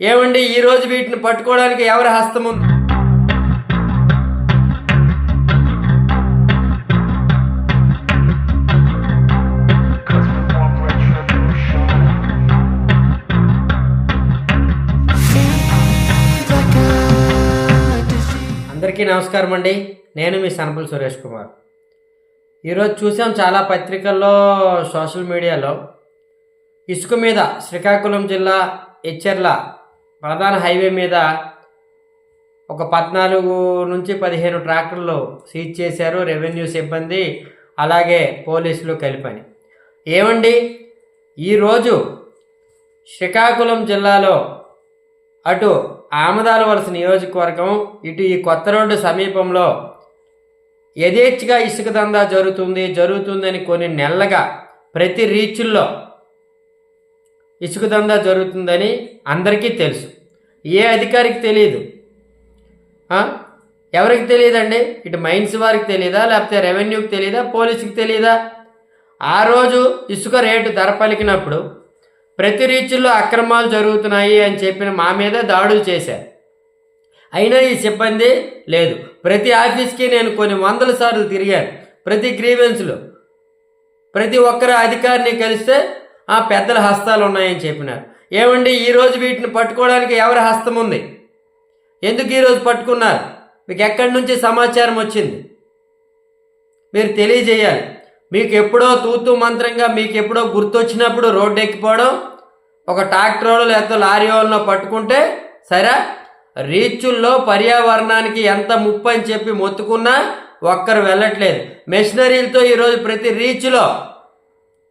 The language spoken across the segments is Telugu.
ఏమండి ఈరోజు వీటిని పట్టుకోవడానికి ఎవరి హస్తం ఉంది అందరికీ నమస్కారం అండి. నేను మీ సనపల్ సురేష్ కుమార్. ఈరోజు చూసాం చాలా పత్రికల్లో సోషల్ మీడియాలో ఇసుక మీద శ్రీకాకుళం జిల్లా ఎచ్చెర్ల ప్రధాన హైవే మీద ఒక పద్నాలుగు నుంచి పదిహేను ట్రాక్టర్లు సీజ్ చేశారు రెవెన్యూ సిబ్బంది అలాగే పోలీసులు కలిపని. ఏమండి? ఈరోజు శ్రీకాకుళం జిల్లాలో అటు ఆమదాల వలస నియోజకవర్గం ఇటు ఈ కొత్త రోడ్డు సమీపంలో యథేచ్ఛగా ఇసుక దందా జరుగుతుంది జరుగుతుందని కొన్ని నెలలుగా ప్రతి రీచుల్లో ఇసుక దందా జరుగుతుందని అందరికీ తెలుసు. ఏ అధికారికి తెలియదు ఎవరికి తెలియదండి ఇటు మైన్స్ వారికి తెలియదా లేకపోతే రెవెన్యూకి తెలియదా పోలీసుకి తెలియదా ఆ రోజు ఇసుక రేటు ధర పలికినప్పుడు ప్రతి రీచుల్లో అక్రమాలు జరుగుతున్నాయి అని చెప్పిన మా మీద దాడులు చేశారు. అయినా ఈ సిబ్బంది లేదు. ప్రతి ఆఫీస్కి నేను కొన్ని వందల సార్లు తిరిగాను. ప్రతి గ్రీవెన్స్లో ప్రతి ఒక్కరి అధికారిని కలిస్తే ఆ పెద్దల హస్తాలు ఉన్నాయని చెప్పినారు. ఏమండి ఈరోజు వీటిని పట్టుకోవడానికి ఎవరి హస్తం ఉంది? ఎందుకు ఈరోజు పట్టుకున్నారు? మీకు ఎక్కడి నుంచి సమాచారం వచ్చింది? మీరు తెలియజేయాలి. మీకు ఎప్పుడో తూతు మంత్రంగా మీకు ఎప్పుడో గుర్తొచ్చినప్పుడు రోడ్డు ఎక్కిపోవడం ఒక ట్రాక్టర్లో లేకపోతే లారీ వాళ్ళనో పట్టుకుంటే సరే రీచుల్లో పర్యావరణానికి ఎంత ముప్పు అని చెప్పి మొత్తుకున్నా ఒక్కరు వెళ్ళట్లేదు. మెషినరీలతో ఈరోజు ప్రతి రీచ్లో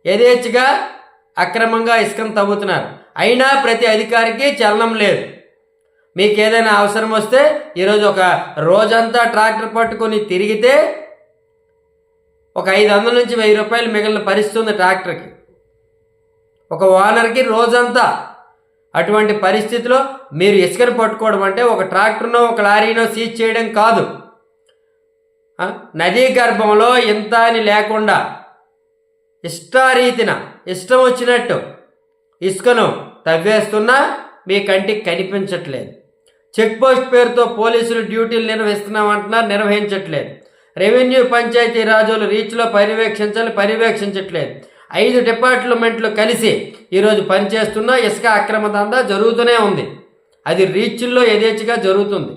యథేచ్ఛగా అక్రమంగా ఇసుకను తవ్వుతున్నారు. అయినా ప్రతి అధికారికి చలనం లేదు. మీకు ఏదైనా అవసరం వస్తే ఈరోజు ఒక రోజంతా ట్రాక్టర్ పట్టుకొని తిరిగితే ఒక ఐదు వందల నుంచి వెయ్యి రూపాయలు మిగిలిన పరిస్థితుంది ట్రాక్టర్కి. ఒక ఓనర్కి రోజంతా అటువంటి పరిస్థితిలో మీరు ఇసుకను పట్టుకోవడం అంటే ఒక ట్రాక్టర్నో ఒక లారీనో సీజ్ చేయడం కాదు. నదీ గర్భంలో ఇంత అని లేకుండా ఇష్టారీతిన ఇష్టం వచ్చినట్టు ఇసుకను తవ్వేస్తున్నా మీ కంటికి కనిపించట్లేదు. చెక్ పోస్ట్ పేరుతో పోలీసులు డ్యూటీలు నిర్వహిస్తున్నామంటున్నారు నిర్వహించట్లేదు. రెవెన్యూ పంచాయతీ రాజులు రీచ్లో పర్యవేక్షించాలి పర్యవేక్షించట్లేదు. ఐదు డిపార్ట్మెంట్లు కలిసి ఈరోజు పనిచేస్తున్న ఇసుక అక్రమ దందా జరుగుతూనే ఉంది. అది రీచ్ల్లో యథేచ్ఛగా జరుగుతుంది.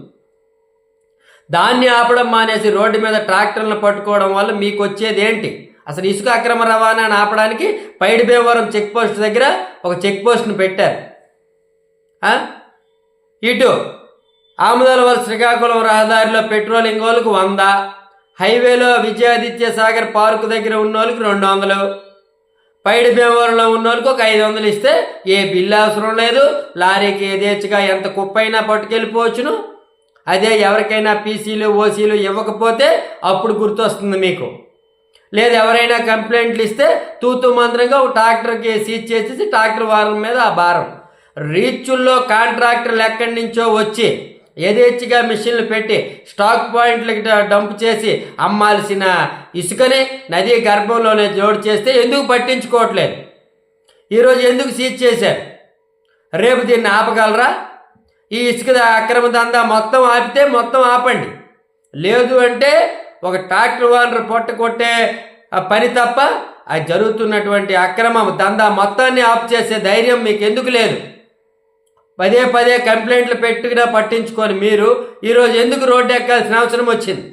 దాన్ని ఆపడం మానేసి రోడ్డు మీద ట్రాక్టర్లను పట్టుకోవడం వల్ల మీకు వచ్చేది ఏంటి అసలు ఇసుక అక్రమ రవాణాను ఆపడానికి పైడి భీమవరం చెక్ పోస్ట్ దగ్గర ఒక చెక్ పోస్ట్ను పెట్టారు. ఇటు ఆముదాల శ్రీకాకుళం రహదారిలో పెట్రోలింగ్ వాళ్ళకు వంద హైవేలో విజయాదిత్య సాగర్ పార్కు దగ్గర ఉన్న వాళ్ళకి రెండు వందలు పైడి భీమవరంలో ఉన్న వాళ్ళకి ఒక ఐదు వందలు ఇస్తే ఏ బిల్లు అవసరం లేదు. లారీకి యథేచ్ఛగా ఎంత కుప్పైనా పట్టుకెళ్ళిపోవచ్చును. అదే ఎవరికైనా పీసీలు ఓసీలు ఇవ్వకపోతే అప్పుడు గుర్తొస్తుంది మీకు. లేదు ఎవరైనా కంప్లైంట్లు ఇస్తే తూతు మంత్రంగా ఒక ట్రాక్టర్కి సీజ్ చేసేసి ట్రాక్టర్ వారం మీద ఆ భారం. రీచుల్లో కాంట్రాక్టర్లు ఎక్కడి నుంచో వచ్చి యథేచ్ఛగా మిషన్లు పెట్టి స్టాక్ పాయింట్లకి డంప్ చేసి అమ్మాల్సిన ఇసుకని నదీ గర్భంలోనే జోడు చేస్తే ఎందుకు పట్టించుకోవట్లేదు? ఈరోజు ఎందుకు సీజ్ చేశారు? రేపు దీన్ని ఆపగలరా? ఈ ఇసుక అక్రమ దందా మొత్తం ఆపితే మొత్తం ఆపండి. లేదు అంటే ఒక ట్రాక్టర్ ఓనర్ పొట్ట కొట్టే పని తప్ప అది జరుగుతున్నటువంటి అక్రమ దందా మొత్తాన్ని ఆఫ్ చేసే ధైర్యం మీకు ఎందుకు లేదు? పదే పదే కంప్లైంట్లు పెట్టుకున్నా పట్టించుకొని మీరు. ఈరోజు ఎందుకు రోడ్డు ఎక్కాల్సిన అవసరం వచ్చింది?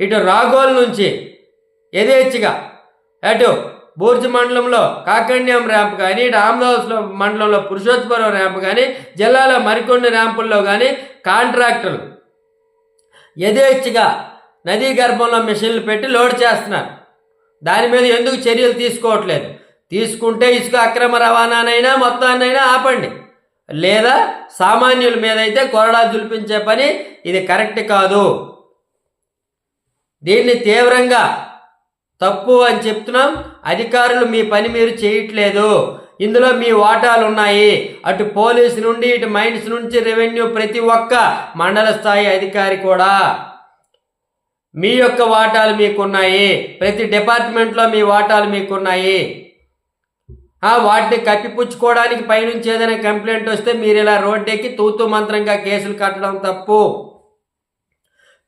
ఇటు రాగోల్ నుంచి యథేచ్ఛగా అటు బూర్జు మండలంలో కాకణ్యం ర్యాంప్ కానీ ఇటు ఆమదాస్ మండలంలో పురుషోత్తపురం ర్యాంప్ కానీ జిల్లాలో మరికొన్ని ర్యాంపుల్లో కానీ కాంట్రాక్టర్లు యథేచ్ఛగా నదీ గర్భంలో మిషన్లు పెట్టి లోడ్ చేస్తున్నారు. దాని మీద ఎందుకు చర్యలు తీసుకోవట్లేదు? తీసుకుంటే ఇసుక అక్రమ రవాణానైనా మొత్తాన్నైనా ఆపండి. లేదా సామాన్యుల మీద అయితే కొరడా జులిపించే పని ఇది కరెక్ట్ కాదు. దీన్ని తీవ్రంగా తప్పు అని చెప్తున్నాం. అధికారులు మీ పని మీరు చేయట్లేదు. ఇందులో మీ వాటాలు ఉన్నాయి. అటు పోలీసు నుండి ఇటు మైన్స్ నుంచి రెవెన్యూ ప్రతి ఒక్క మండల స్థాయి అధికారి కూడా. మీ యొక్క వాటాలు మీకున్నాయి. ప్రతి డిపార్ట్మెంట్లో మీ వాటాలు మీకున్నాయి. వాటిని కప్పిపుచ్చుకోవడానికి పైనుంచి ఏదైనా కంప్లైంట్ వస్తే మీరు ఇలా రోడ్డెక్కి తూతు మంత్రంగా కేసులు కట్టడం తప్పు.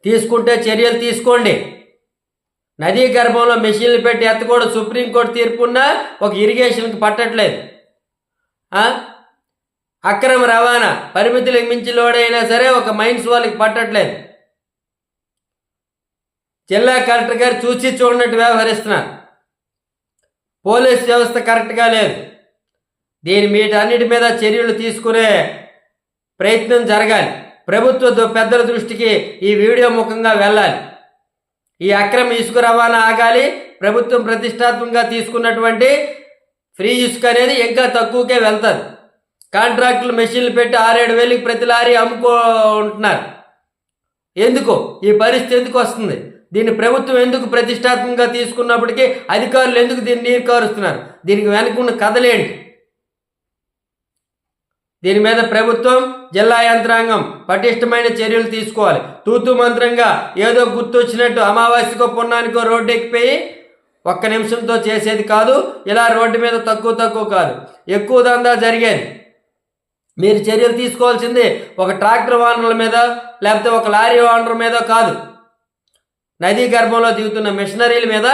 తీసుకుంటే చర్యలు తీసుకోండి. నదీ గర్భంలో మెషిన్లు పెట్టి ఎత్తకూడదు. సుప్రీంకోర్టు తీర్పున్నా ఒక ఇరిగేషన్కి పట్టట్లేదు. అక్రమ రవాణా పరిమితులకు మించి లోడైనా సరే ఒక మైన్స్ వాళ్ళకి పట్టట్లేదు. జిల్లా కలెక్టర్ గారు చూసి చూడనట్టు వ్యవహరిస్తున్నారు. పోలీస్ వ్యవస్థ కరెక్ట్గా లేదు. దీని వీటన్నిటి మీద చర్యలు తీసుకునే ప్రయత్నం జరగాలి. ప్రభుత్వ పెద్దల దృష్టికి ఈ వీడియో ముఖంగా వెళ్ళాలి. ఈ అక్రమ ఇసుక రవాణా ఆగాలి. ప్రభుత్వం ప్రతిష్టాత్మకంగా తీసుకున్నటువంటి ఫ్రీ ఇసుక అనేది ఇంకా తక్కువకే వెళ్తుంది. కాంట్రాక్టులు మెషిన్లు పెట్టి ఆరేడు వేలకి ప్రతి లారీ అమ్ముకుంటున్నారు. ఎందుకు? ఈ పరిస్థితి ఎందుకు వస్తుంది? దీన్ని ప్రభుత్వం ఎందుకు ప్రతిష్టాత్మకంగా తీసుకున్నప్పటికీ అధికారులు ఎందుకు దీన్ని నీరు కారుస్తున్నారు దీనికి వెనుకున్న కథలేంటి దీని మీద ప్రభుత్వం జిల్లా యంత్రాంగం పటిష్టమైన చర్యలు తీసుకోవాలి. తూతు మంత్రంగా ఏదో గుర్తొచ్చినట్టు అమావాస్యకో పున్నానికో రోడ్డు ఎక్కిపోయి ఒక్క నిమిషంతో చేసేది కాదు ఇలా రోడ్డు మీద తక్కువ తక్కువ కాదు. ఎక్కువ దందా జరిగేది. మీరు చర్యలు తీసుకోవాల్సింది ఒక ట్రాక్టర్ ఓనర్ల మీద లేకపోతే ఒక లారీ ఓనర్ మీద కాదు. నదీ గర్భంలో దిగుతున్న మిషనరీల మీద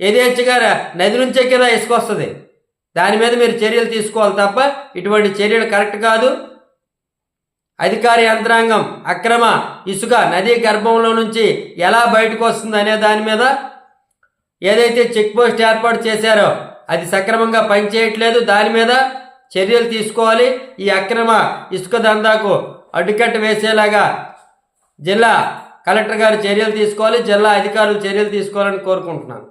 యథేచ్ఛగా నది నుంచే కదా ఇసుక వస్తుంది దాని మీద మీరు చర్యలు తీసుకోవాలి తప్ప ఇటువంటి చర్యలు కరెక్ట్ కాదు. అధికార యంత్రాంగం అక్రమ ఇసుక నదీ గర్భంలో నుంచి ఎలా బయటకు వస్తుంది అనే దాని మీద ఏదైతే చెక్ పోస్ట్ ఏర్పాటు చేశారో అది సక్రమంగా పనిచేయట్లేదు. దాని మీద చర్యలు తీసుకోవాలి. ఈ అక్రమ ఇసుక దందాకు అడ్డుకట్ట వేసేలాగా జిల్లా కలెక్టర్ గారు చర్యలు తీసుకోవాలి జిల్లా అధికారులు చర్యలు తీసుకోవాలని కోరుకుంటున్నాను.